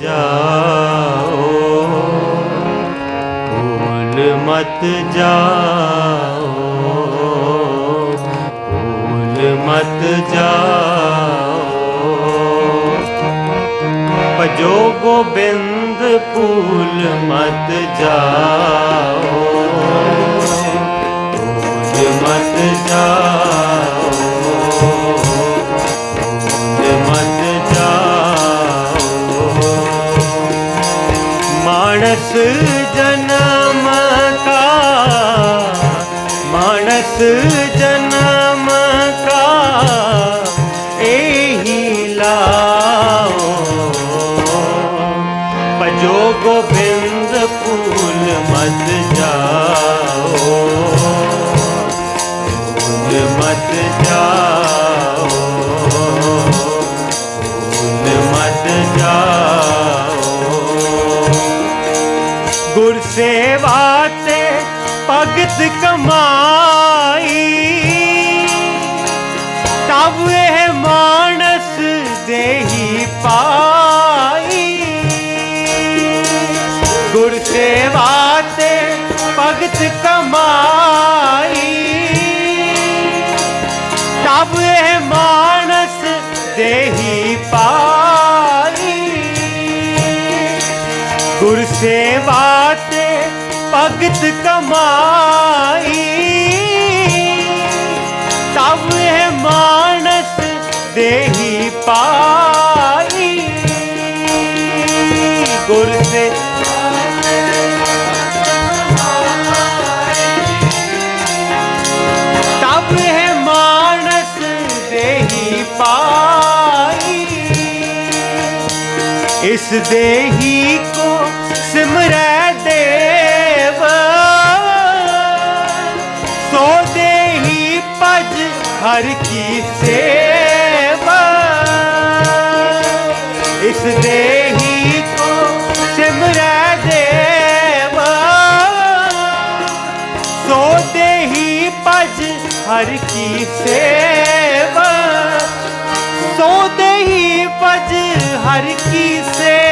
ਜਾਓ। ਭੂਲ ਮਤ ਜਾਓ। ਭੂਲ ਮਤ ਜਾਓ। ਭਜੋ ਗੋਬਿੰਦ ਭੂਲ ਮਤ ਜਾਓ। ਭੂਲ ਮਤ ਜਾਓ। मानस जन्म का मानस जन्म का एही लाओ। भजो गोविंद फूल मत जाओ लागत कमाई। तब यह मानस दे पाई। गुर सेवा ते भगत कमाई। तब यह मानस दे पाई। गुर सेवा भगत कमाई। तब है मानस दे पाई। गुर से तब है मानस दे पाई। इस देही को हर की सेवा। इस दे को सिमर देवा। सो देही पज हर की सेवा। सो दे पज हर की सेवा।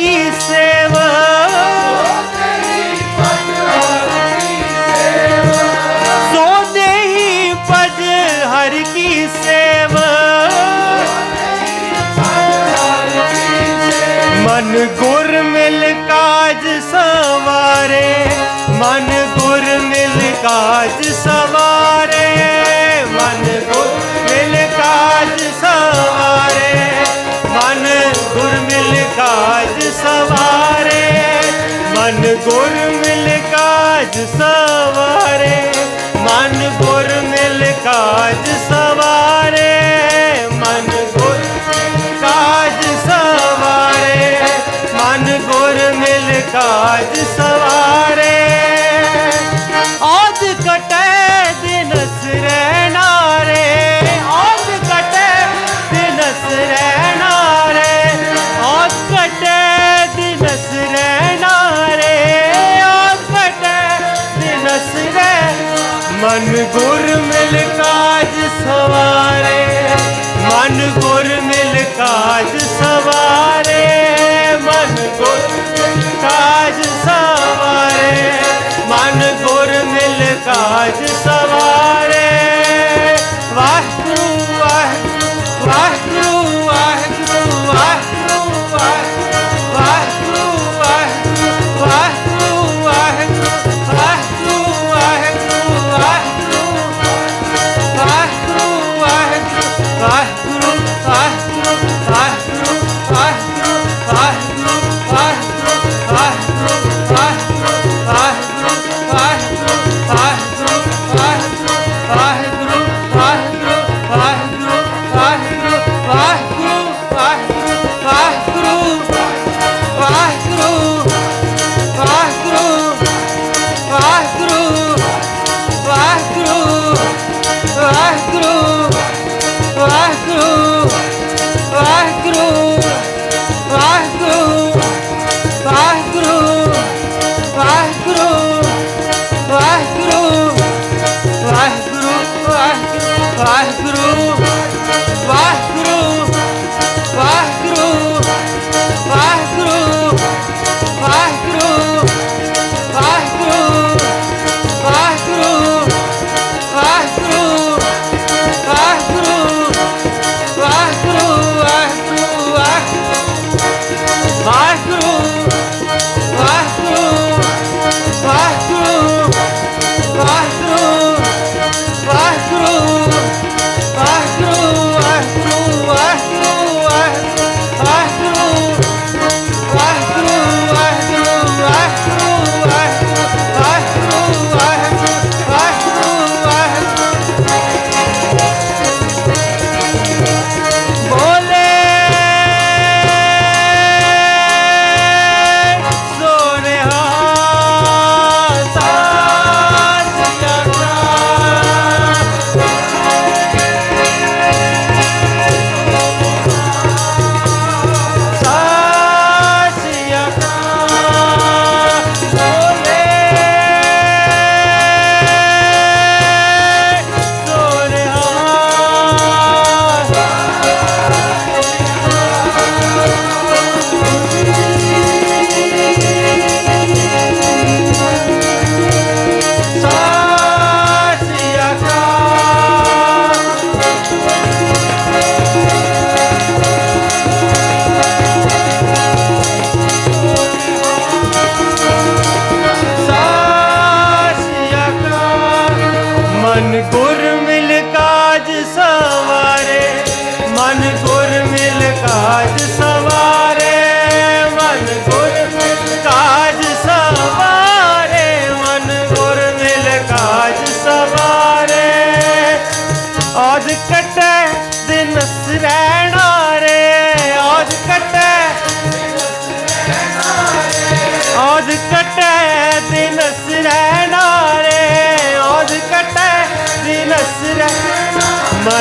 की सेवा। सोते ही पद हर की सेवा। मन गुर मिल काज सवारे। मन गुर मिल काज सवारे। ਗੁਰ ਮਿਲ ਕਾਜ ਸਵਾਰੇ, ਮਨ ਗੁਰ ਮਿਲ ਕਾਜ ਸਵਾਰੇ, ਮਨ ਗੁਰ ਕਾਜ ਸਵਾਰੇ, ਮਨ ਗੁਰ ਮਿਲ ਕਾਜ ਸਵਾਰੇ। ਮਨ ਗੁਰ ਮਿਲ ਕਾਜ ਸਵਾਰੇ ਮਨ ਗੁਰ ਮਿਲ ਕਾਜ ਸਵਾਰੇ ਮਨ ਗੁਰ ਮਿਲ ਕਾਜ ਸਵਾਰੇ ਮਨ ਗੁਰ ਮਿਲ ਕਾਜ ਸਵਾਰੇ।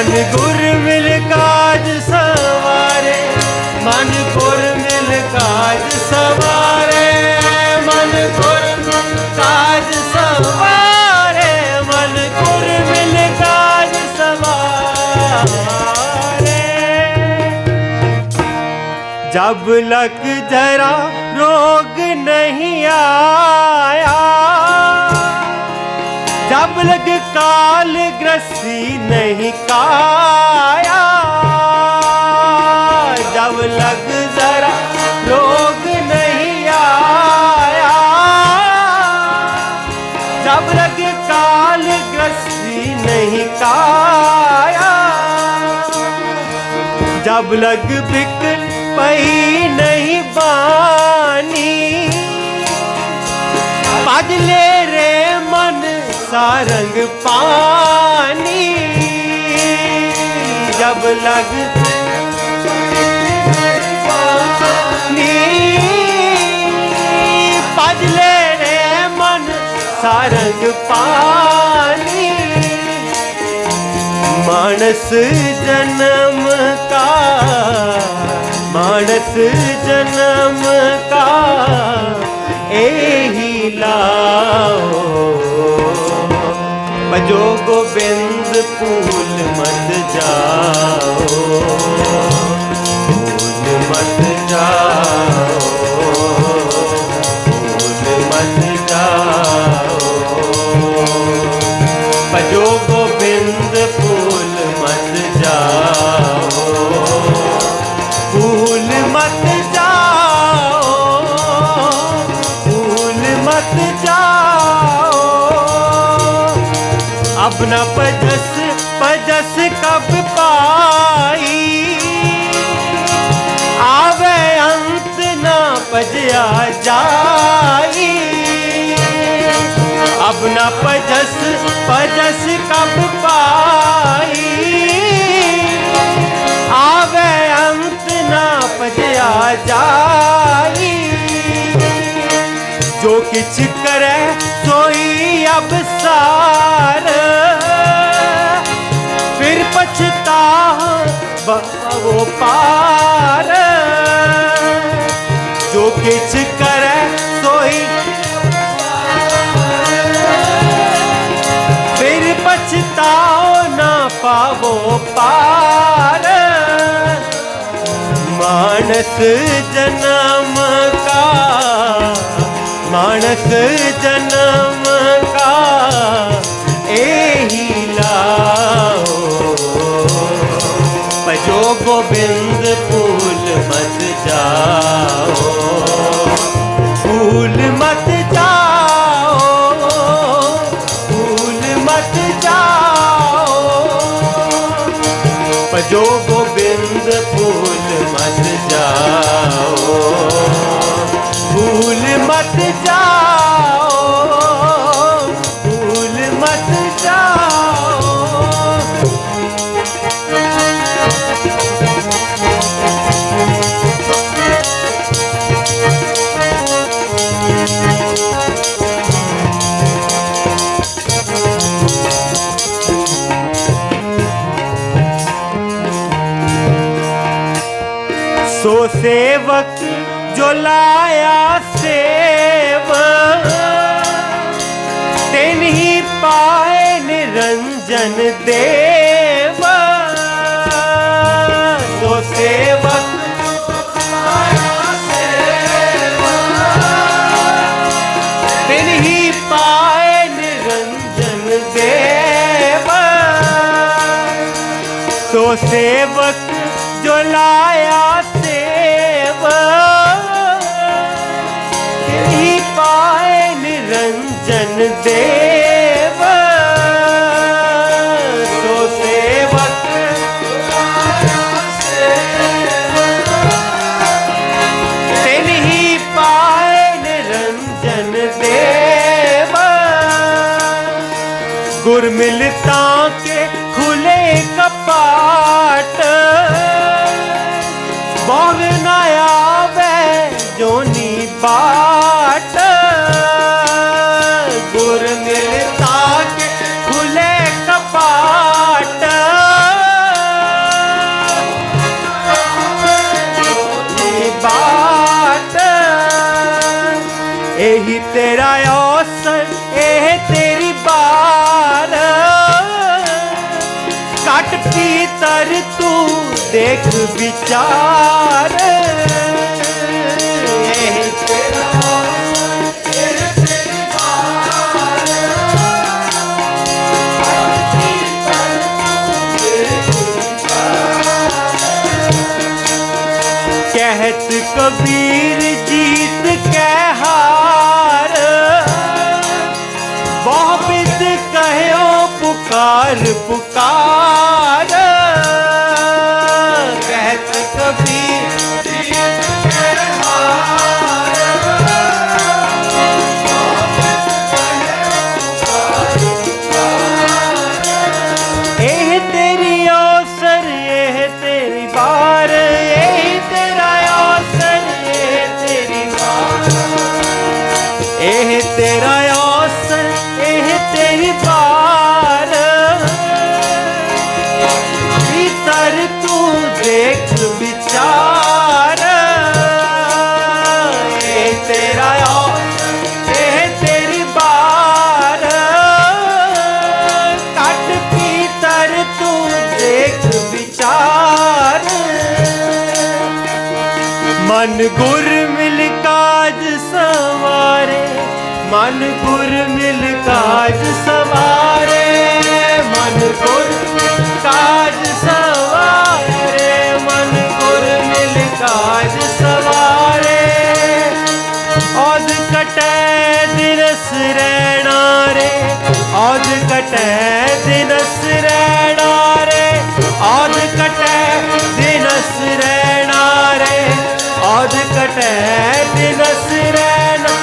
ਮਨ ਗੁਰ ਮਿਲ ਕਾਜ ਸਵਾਰੇ ਮਨ ਗੁਰ ਮਿਲ ਕਾਜ ਸਵਾਰੇ ਮਨ ਗੁਰ ਕਾਜ ਸਵਾਰੇ ਮਨ ਗੁਰ ਮਿਲ ਕਾਜ ਸਵਾਰੇ। ਜਬ ਲਕ ਜਰਾ ਰੋਗ ਨਹੀਂ ਆਇਆ जब लग काल ग्रसी नहीं काया, जब लग जरा रोग नहीं आया। जब लग काल ग्रसी नहीं काया, जब लग बिकल पई नहीं बानी। मन सारंग पानी जब लग रे मन सारंग पानी। मानस जन्म का, मानस जन्म का एही लाओ। बजो गोविंद फूल मत जाओ फूल मत न पजस पजस कब पाई? आवे अंत न पजया जाई। जो किछ करे, सोई अब सार। फिर पछता वो पार। मानस जन्म का मानस जन्म फूल मत देव सो सेवक तेन ही पाए निरंजन देव। सो सेवक जो लाया सेव ही पाए निरंजन देव। गुर मिलता के खुले कपाट ਵੇਖ ਵਿਚਾਰ ਇਹ ਤੇਰਾ ਇਹ ਤੇਰੀ ਮਾਰ ਹਰਤੀ ਤਨ ਵੇਖ ਕਹਿਤ ਕਬੀਰ ਜੀਤ ਕਹਿ ਹਾਰ ਬਹੁ ਕਹਿਓ ਪੁਕਾਰ ਪੁਕਾਰ ਮਨ ਗੁਰ ਮਿਲ ਕਾਜ ਸਵਾਰੇ, ਮਨ ਗੁਰ ਮਿਲ ਕਾਜ ਸਵਾਰੇ, ਮਨ ਗੁਰ ਮਿਲ ਕਾਜ ਸਵਾਰੇ, ਮਨ ਗੁਰ ਮਿਲ ਕਾਜ ਸਵਾਰੇ। ਔਦ ਕਟੈ ਦਿਨਸ ਰਹਿਣਾ ਰੇ ਔਦ ਕਟੈ ਦਿਨਸ ਔਦ ਕਟੈ ਦਿਨਸ ਰਹਿਣਾ।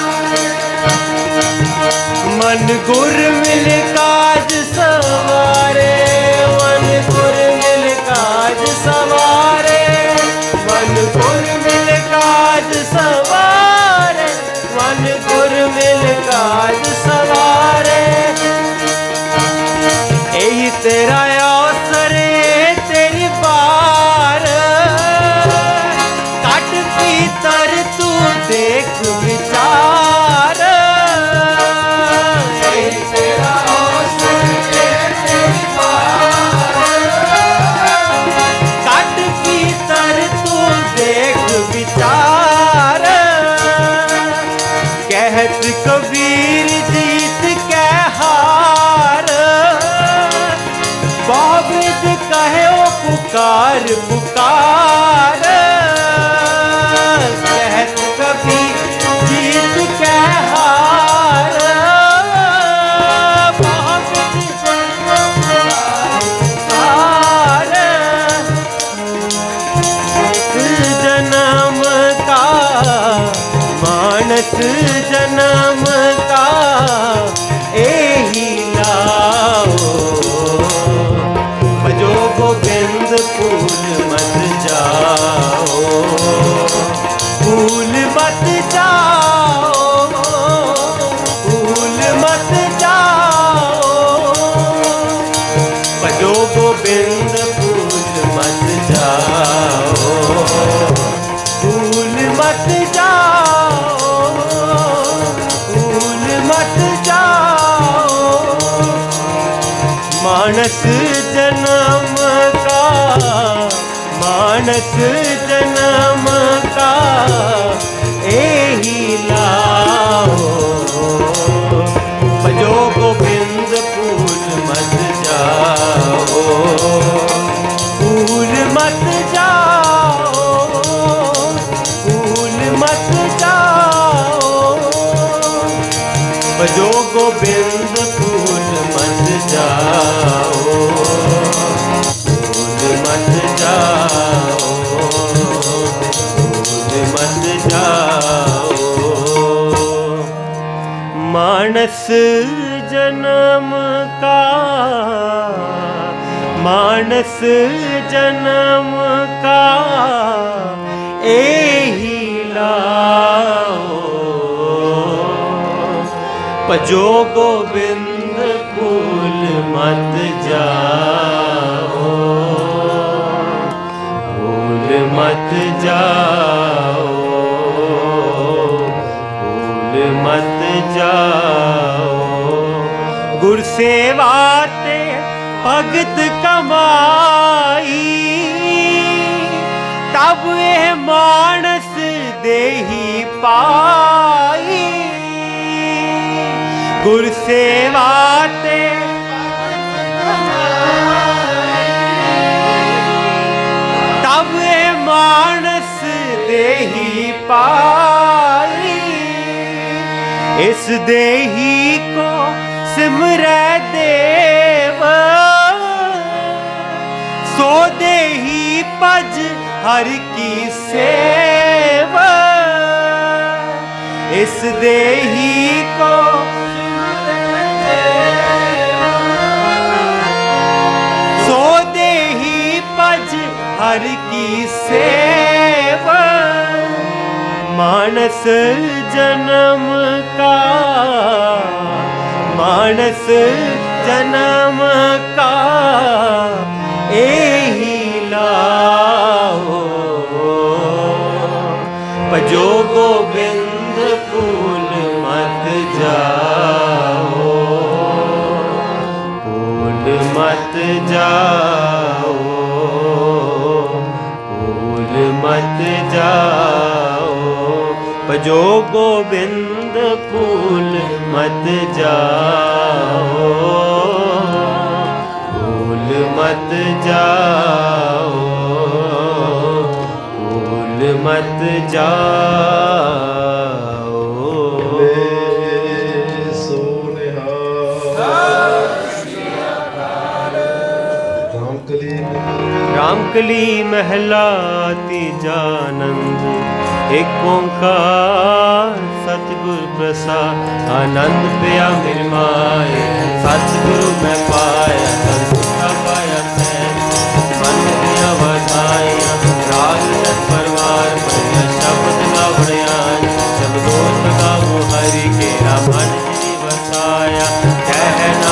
ਮਨ ਗੁਰ ਮਿਲ கருப்புக்கார मत जाओ फूल मत जाओ। भजो गोविंद फूल मत जाओ। फूल मत जाओ फूल मत जाओ। मानस जन्म का, मानस दस जन्म का, मानस जन्म का एही लाओ। पजो गोविंद भूल मत जाओ। भूल मत जाओ। भूल मत जाओ। सेवाते भगत कमाई। तब ए मानस देही पाई। गुर सेवाते तब ए मानस देही पाई। इस देही को सिमरा ਦੇਵ। ਸੋ ਦੇਹੀ ਭਜ ਹਰ ਕੀ ਸੇਵ। ਇਸ ਦੇਹੀ ਕੋ ਸੋ ਦੇਹੀ ਭਜ ਹਰ ਕੀ ਸੇਵ। ਮਾਨਸ ਜਨਮ ਕਾ, ਮਾਨਸ जन्म का ए लाओ। पजो गोविंद फूल मत जाओ। फूल मत जाओ। फूल मत जाओ। पजो गोविंद फूल भूल मत जाओ। भूल मत जाओ। भूल मत जाओ। रामकली महला जानंद, एक ओंकार प्रसाद, आनंद पिया मेरे माए, सतगुरु मैं पाया संतुष्टा मन दिया शब्द ना शब्दों लगाओ हरि के बसाया